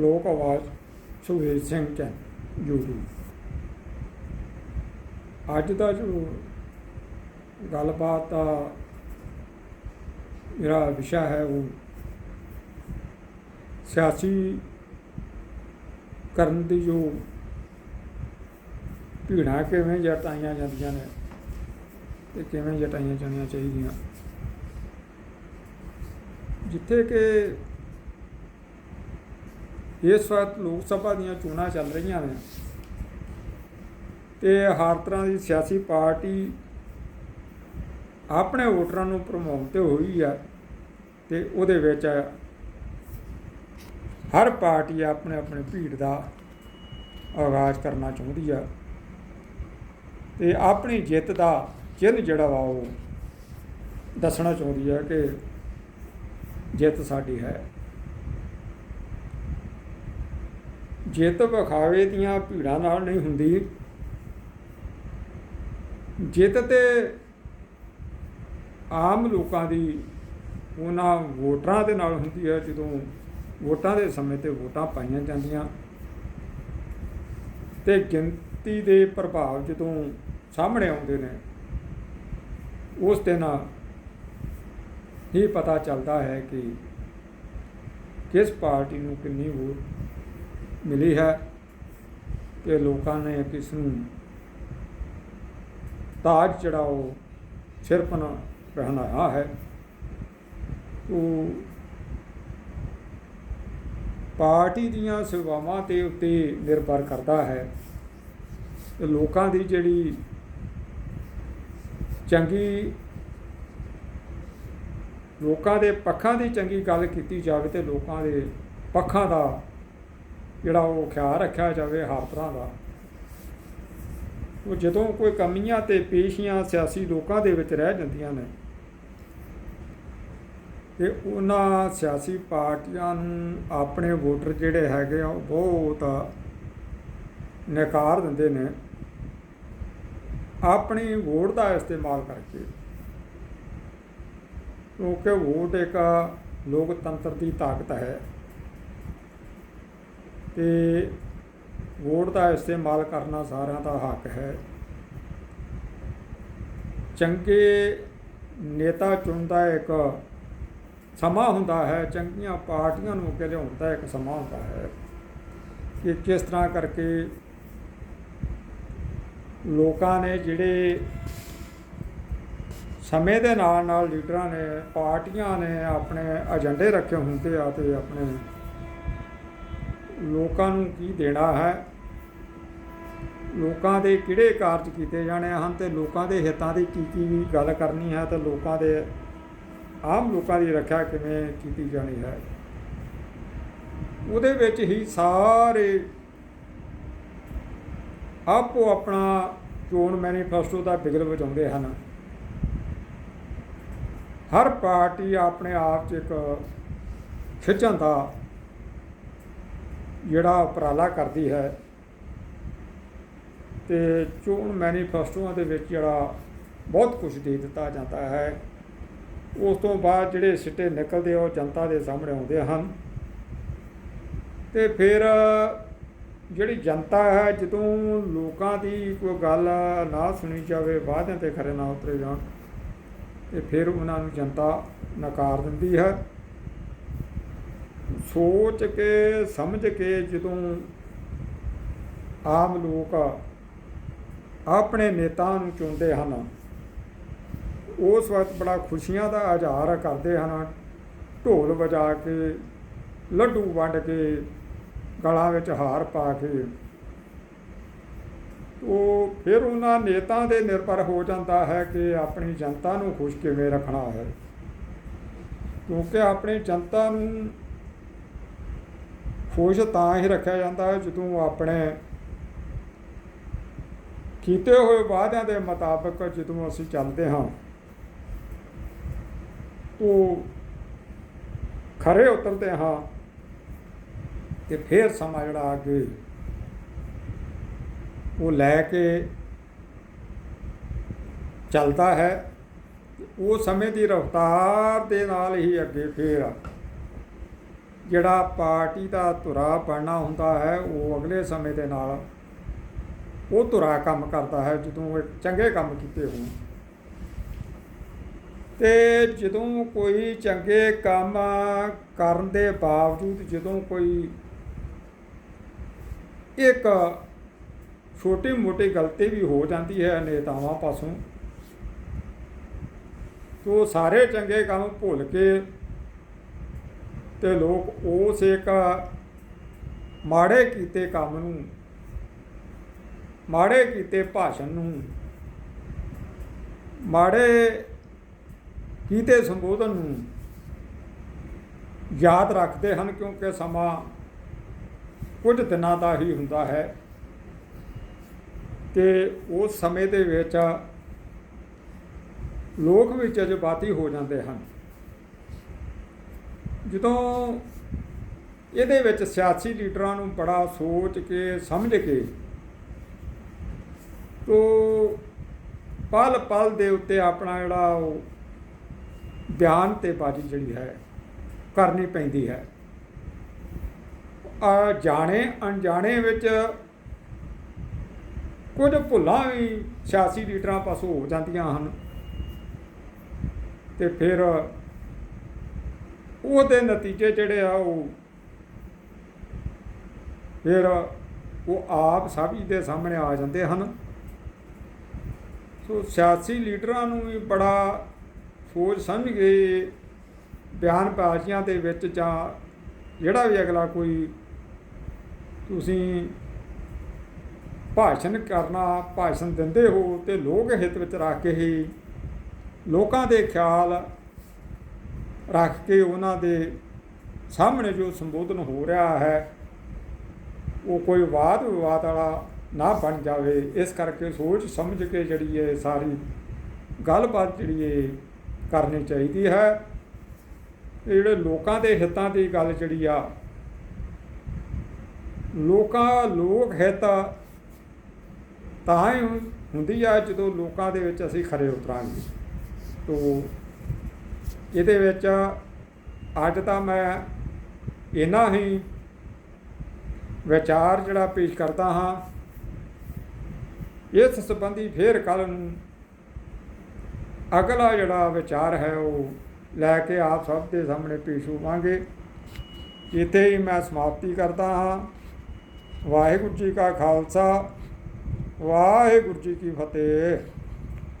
ਲੋਕ ਆਵਾਜ਼ ਸੁਖਵੀਰ ਸਿੰਘ ਚੈਨ ਯੂਟਿਊਬ ਅੱਜ ਦਾ ਜੋ ਗੱਲਬਾਤ ਦਾ ਮੇਰਾ ਵਿਸ਼ਾ ਹੈ ਉਹ ਸਿਆਸੀ ਕਰਨ ਦੀ ਜੋ ਭੀੜਾਂ ਕਿਵੇਂ ਜਟਾਈਆਂ ਜਾਂਦੀਆਂ ਨੇ ਤੇ ਕਿਵੇਂ ਜਟਾਈਆਂ ਜਾਣੀਆਂ ਚਾਹੀਦੀਆਂ। ਜਿੱਥੇ ਕਿ ਇਸ ਵਕਤ ਲੋਕ ਸਭਾ ਦੀਆਂ ਚੋਣਾਂ ਚੱਲ ਰਹੀਆਂ ਨੇ। ਤੇ ਹਰ ਤਰ੍ਹਾਂ ਦੀ ਸਿਆਸੀ ਪਾਰਟੀ ਆਪਣੇ ਵੋਟਰਾਂ ਨੂੰ ਪ੍ਰਮੋਟ ਤੇ ਹੋਈ ਆ ਤੇ ਉਹਦੇ ਵਿੱਚ ਹਰ ਪਾਰਟੀ ਆਪਣੇ ਆਪਣੇ ਭੀੜ ਦਾ ਆਗਾਜ਼ ਕਰਨਾ ਚਾਹੁੰਦੀ ਆ। ਤੇ ਆਪਣੀ ਜਿੱਤ ਦਾ ਚਿੰਨ੍ਹ ਜਿਹੜਾ ਵਾ ਉਹ ਦੱਸਣਾ ਚਾਹੁੰਦੀ ਆ ਕਿ ਜਿੱਤ ਸਾਡੀ ਹੈ। ਜਿੱਤ ਵਿਖਾਵੇ ਦੀਆਂ ਭੀੜਾਂ ਨਾਲ ਨਹੀਂ ਹੁੰਦੀ। ਜਿੱਤ ਤੇ ਆਮ ਲੋਕਾਂ ਦੀ ਉਹਨਾਂ ਵੋਟਰਾਂ ਦੇ ਨਾਲ ਹੁੰਦੀ ਹੈ, ਜਦੋਂ ਵੋਟਾਂ ਦੇ ਸਮੇਂ ਤੇ ਵੋਟਾਂ ਪਾਈਆਂ ਜਾਂਦੀਆਂ। ਤੇ ਗਿਣਤੀ ਦੇ ਪ੍ਰਭਾਵ ਜਦੋਂ ਸਾਹਮਣੇ ਆਉਂਦੇ ਨੇ, ਉਸ ਦੇ ਨਾਲ ਹੀ ਪਤਾ ਚੱਲਦਾ ਹੈ ਕਿ ਕਿਸ ਪਾਰਟੀ ਨੂੰ ਕਿੰਨੀ ਵੋਟ ਮਿਲੀ ਹੈ ਕਿ ਲੋਕਾਂ ਨੇ ਕਿਸ ਨੂੰ ਤਾਜ ਚੜਾਓ ਸਿਰਪਨ ਪਹਿਨਾਇਆ ਹੈ। ਉਹ ਪਾਰਟੀ ਦੀਆਂ ਸੇਵਾਵਾਂ ਤੇ ਉੱਤੇ ਨਿਰਭਰ ਕਰਦਾ ਹੈ। ਤੇ ਲੋਕਾਂ ਦੀ ਜਿਹੜੀ ਚੰਗੀ ਲੋਕਾਂ ਦੇ ਪੱਖਾਂ ਦੀ ਚੰਗੀ ਗੱਲ ਕੀਤੀ ਜਾਵੇ ਤੇ ਲੋਕਾਂ ਦੇ ਪੱਖਾਂ ਦਾ ਜਿਹੜਾ ਉਹ ਖਿਆਲ ਰੱਖਿਆ ਜਾਵੇ ਹਰ ਤਰ੍ਹਾਂ ਦਾ। ਉਹ ਜਦੋਂ ਕੋਈ ਕਮੀਆਂ ਤੇ ਪੇਸ਼ੀਆਂ ਸਿਆਸੀ ਲੋਕਾਂ ਦੇ ਵਿੱਚ ਰਹਿ ਜਾਂਦੀਆਂ ਨੇ, ਤੇ ਉਹਨਾਂ ਸਿਆਸੀ ਪਾਰਟੀਆਂ ਨੂੰ ਆਪਣੇ ਵੋਟਰ ਜਿਹੜੇ ਹੈਗੇ ਆ, ਉਹ ਬਹੁਤ ਨਕਾਰ ਦਿੰਦੇ ਨੇ। ਆਪਣੀ ਵੋਟ ਦਾ ਇਸਤੇਮਾਲ ਕਰਕੇ। ਕਿਉਂਕਿ ਵੋਟ ਇੱਕ ਲੋਕਤੰਤਰ ਦੀ ਤਾਕਤ ਹੈ। ਤੇ ਵੋਟ ਦਾ ਇਸਤੇਮਾਲ ਕਰਨਾ ਸਾਰਿਆਂ ਦਾ ਹੱਕ ਹੈ। ਚੰਗੇ ਨੇਤਾ ਚੁਣਦਾ ਇੱਕ ਸਮਾਂ ਹੁੰਦਾ ਹੈ, ਚੰਗੀਆਂ ਪਾਰਟੀਆਂ ਨੂੰ ਅੱਗੇ ਲਿਆਉਣ ਦਾ ਇੱਕ ਸਮਾਂ ਹੁੰਦਾ ਹੈ ਕਿ ਕਿਸ ਤਰ੍ਹਾਂ ਕਰਕੇ ਲੋਕਾਂ ਨੇ ਜਿਹੜੇ ਸਮੇਂ ਦੇ ਨਾਲ ਨਾਲ ਲੀਡਰਾਂ ਨੇ, ਪਾਰਟੀਆਂ ਨੇ ਆਪਣੇ ਏਜੰਡੇ ਰੱਖੇ ਹੁੰਦੇ ਆ ਤੇ ਆਪਣੇ ਲੋਕਾਂ ਨੂੰ ਕੀ ਦੇਣਾ ਹੈ? ਲੋਕਾਂ ਦੇ ਕਿਹੜੇ ਕਾਰਜ ਕੀਤੇ ਜਾਣੇ ਹਨ ਤੇ ਲੋਕਾਂ ਦੇ ਹਿੱਤਾਂ ਦੀ ਕੀ ਕੀ ਗੱਲ ਕਰਨੀ ਹੈ ਤੇ ਲੋਕਾਂ ਦੇ, ਆਮ ਲੋਕਾਂ ਦੀ ਰੱਖਿਆ ਕਿਵੇਂ ਕੀਤੀ ਜਾਣੀ ਹੈ? ਉਹਦੇ ਵਿੱਚ ਹੀ ਸਾਰੇ ਆਪੋ ਆਪਣਾ ਚੋਣ ਮੈਨੀਫੈਸਟੋ ਦਾ ਬਿਗਲ ਵਜਾਉਂਦੇ ਹਨ। ਹਰ ਪਾਰਟੀ ਆਪਣੇ ਆਪ 'ਚ ਇੱਕ ਖਿੱਚਣ ਦਾ ਜਿਹੜਾ ਉਪਰਾਲਾ ਕਰਦੀ ਹੈ ਤੇ ਚੋਣ ਮੈਨੀਫੈਸਟੋਆਂ ਦੇ ਵਿੱਚ ਜਿਹੜਾ ਬਹੁਤ ਕੁਝ ਦੇ ਦਿੱਤਾ ਜਾਂਦਾ ਹੈ। ਉਸ ਤੋਂ ਬਾਅਦ ਜਿਹੜੇ ਸਿੱਟੇ ਨਿਕਲਦੇ ਉਹ ਜਨਤਾ ਦੇ ਸਾਹਮਣੇ ਆਉਂਦੇ ਹਨ। ਤੇ ਫਿਰ ਜਿਹੜੀ ਜਨਤਾ ਹੈ, ਜਦੋਂ ਲੋਕਾਂ ਦੀ ਕੋਈ ਗੱਲ ਨਾ ਸੁਣੀ ਜਾਵੇ, ਵਾਅਦਿਆਂ ਤੇ ਖਰੇ ਨਾ ਉਤਰੇ ਜਾਣ, ਤੇ ਫਿਰ ਉਹਨਾਂ ਨੂੰ ਜਨਤਾ ਨਕਾਰ ਦਿੰਦੀ ਹੈ। ਸੋਚ ਕੇ, ਸਮਝ ਕੇ ਜਦੋਂ ਆਮ ਲੋਕ ਆਪਣੇ ਨੇਤਾ ਨੂੰ ਚੁਣਦੇ ਹਨ, ਉਸ ਵਕਤ ਬੜਾ ਖੁਸ਼ੀਆਂ ਦਾ ਇਜ਼ਹਾਰ ਕਰਦੇ ਹਨ। ਢੋਲ ਵਜਾ ਕੇ, ਲੱਡੂ ਵੰਡ ਕੇ, ਗਲਾਂ ਵਿੱਚ ਹਾਰ ਪਾ ਕੇ। ਉਹ ਫਿਰ ਉਹਨਾਂ ਨੇਤਾ ਦੇ ਨਿਰਭਰ ਹੋ ਜਾਂਦਾ ਹੈ ਕਿ ਆਪਣੀ ਜਨਤਾ ਨੂੰ ਖੁਸ਼ ਕਿਵੇਂ ਰੱਖਣਾ ਹੈ। ਕਿਉਂਕਿ ਆਪਣੀ ਜਨਤਾ ਨੂੰ ਖੁਸ਼ ਤਾਂ ਹੀ ਰੱਖਿਆ ਜਾਂਦਾ ਹੈ ਜਦੋਂ ਆਪਣੇ ਕੀਤੇ ਹੋਏ ਵਾਅਦਿਆਂ ਦੇ ਮੁਤਾਬਕ ਜਦੋਂ ਅਸੀਂ ਚੱਲਦੇ ਹਾਂ। ਉਹ ਖਰੇ ਉਤਰਦੇ ਹਾਂ ਤੇ ਫਿਰ ਸਮਾਂ ਜਿਹੜਾ ਅੱਗੇ ਉਹ ਲੈ ਕੇ ਚੱਲਦਾ ਹੈ। ਉਹ ਸਮੇਂ ਦੀ ਰਫ਼ਤਾਰ ਦੇ ਨਾਲ ਹੀ ਅੱਗੇ ਫੇਰ ਜਿਹੜਾ ਪਾਰਟੀ ਦਾ ਧੁਰਾ ਬਣਨਾ ਹੁੰਦਾ ਹੈ, ਉਹ ਅਗਲੇ ਸਮੇਂ ਦੇ ਨਾਲ ਉਹ ਧੁਰਾ ਕੰਮ ਕਰਦਾ ਹੈ, ਜਦੋਂ ਇਹ ਚੰਗੇ ਕੰਮ ਕੀਤੇ ਹੋਣ। ਤੇ ਜਦੋਂ ਕੋਈ ਚੰਗੇ ਕੰਮ ਕਰਨ ਦੇ ਬਾਵਜੂਦ ਜਦੋਂ ਕੋਈ ਇੱਕ ਛੋਟੀ ਮੋਟੀ ਗਲਤੀ ਵੀ ਹੋ ਜਾਂਦੀ ਹੈ ਨੇਤਾਵਾਂ ਪਾਸੋਂ, ਤੋ ਸਾਰੇ ਚੰਗੇ ਕੰਮ ਭੁੱਲ ਕੇ ਤੇ ਲੋਕ ਉਸ ਇੱਕ ਮਾੜੇ ਕੀਤੇ ਕੰਮ ਨੂੰ, ਮਾੜੇ ਕੀਤੇ ਭਾਸ਼ਣ ਨੂੰ, ਮਾੜੇ ਕੀਤੇ ਸੰਬੋਧਨ ਨੂੰ ਯਾਦ ਰੱਖਦੇ ਹਨ ਕਿਉਂਕਿ ਸਮਾਂ ਕੁਝ ਦਿਨਾਂ ਦਾ ਹੀ ਹੁੰਦਾ ਹੈ ਤੇ ਉਸ ਸਮੇਂ ਦੇ ਵਿੱਚ ਲੋਕ ਵੀ ਜਜ਼ਬਾਤੀ ਹੋ ਜਾਂਦੇ ਹਨ। ਜਦੋਂ ਇਹਦੇ ਵਿੱਚ ਸਿਆਸੀ ਲੀਡਰਾਂ ਨੂੰ ਬੜਾ ਸੋਚ ਕੇ, ਸਮਝ ਕੇ ਤੋ ਪਲ ਪਲ ਦੇ ਉੱਤੇ ਆਪਣਾ ਜਿਹੜਾ ਉਹ ਬਿਆਨ ਤੇ ਬਾਜੀ ਜਿਹੜੀ ਹੈ, ਕਰਨੀ ਪੈਂਦੀ ਹੈ। ਆ ਜਾਣੇ, ਅਣਜਾਣੇ ਵਿੱਚ ਕੁਝ ਭੁੱਲਾਂ ਵੀ ਸਿਆਸੀ ਲੀਡਰਾਂ ਪਾਸੋਂ ਹੋ ਜਾਂਦੀਆਂ ਹਨ। ਤੇ ਫਿਰ ਉਹਦੇ ਨਤੀਜੇ ਜਿਹੜੇ ਆ ਉਹ ਫਿਰ ਉਹ ਆਪ ਸਭ ਦੇ ਸਾਹਮਣੇ ਆ ਜਾਂਦੇ ਹਨ। ਸੋ ਸਿਆਸੀ ਲੀਡਰਾਂ ਨੂੰ ਵੀ ਬੜਾ ਸੋਚ ਸਮਝ ਕੇ ਬਿਆਨਬਾਜ਼ੀਆਂ ਦੇ ਵਿੱਚ ਜਾਂ ਜਿਹੜਾ ਵੀ ਅਗਲਾ ਕੋਈ ਤੁਸੀਂ ਭਾਸ਼ਣ ਕਰਨਾ, ਭਾਸ਼ਣ ਦਿੰਦੇ ਹੋ ਤੇ ਲੋਕ ਹਿੱਤ ਵਿੱਚ ਰੱਖ ਕੇ ਹੀ ਲੋਕਾਂ ਦੇ ਖਿਆਲ ਰੱਖ ਕੇ ਉਹਨਾਂ ਦੇ ਸਾਹਮਣੇ ਜੋ ਸੰਬੋਧਨ ਹੋ ਰਿਹਾ ਹੈ, ਉਹ ਕੋਈ ਵਾਦ ਵਿਵਾਦ ਵਾਲਾ ਨਾ ਬਣ ਜਾਵੇ। ਇਸ ਕਰਕੇ ਸੋਚ ਸਮਝ ਕੇ ਜਿਹੜੀ ਇਹ ਸਾਰੀ ਗੱਲਬਾਤ ਜਿਹੜੀ ਇਹ ਕਰਨੀ ਚਾਹੀਦੀ ਹੈ। ਇਹ ਜਿਹੜੇ ਲੋਕਾਂ ਦੇ ਹਿੱਤਾਂ ਦੀ ਗੱਲ ਜਿਹੜੀ ਆ, ਲੋਕਾਂ, ਲੋਕ ਹਿੱਤ ਤਾਂ ਹੀ ਹੁੰਦੀ ਆ ਜਦੋਂ ਲੋਕਾਂ ਦੇ ਵਿੱਚ ਅਸੀਂ ਖਰੇ ਉਤਰਾਂਗੇ। ਤੋ ਇਹਦੇ ਵਿੱਚ ਅੱਜ ਤਾਂ ਮੈਂ ਇਹਨਾਂ ਹੀ ਵਿਚਾਰ ਜਿਹੜਾ ਪੇਸ਼ ਕਰਦਾ ਹਾਂ। ਇਸ ਸੰਬੰਧੀ ਫੇਰ ਕੱਲ ਨੂੰ ਅਗਲਾ ਜਿਹੜਾ ਵਿਚਾਰ ਹੈ ਉਹ ਲੈ ਕੇ ਆਪ ਸਭ ਦੇ ਸਾਹਮਣੇ ਪੇਸ਼ ਹੋਵਾਂਗੇ। ਇੱਥੇ ਹੀ ਮੈਂ ਸਮਾਪਤੀ ਕਰਦਾ ਹਾਂ। ਵਾਹਿਗੁਰੂ ਜੀ ਕਾ ਖਾਲਸਾ, ਵਾਹਿਗੁਰੂ ਜੀ ਕੀ ਫਤਿਹ।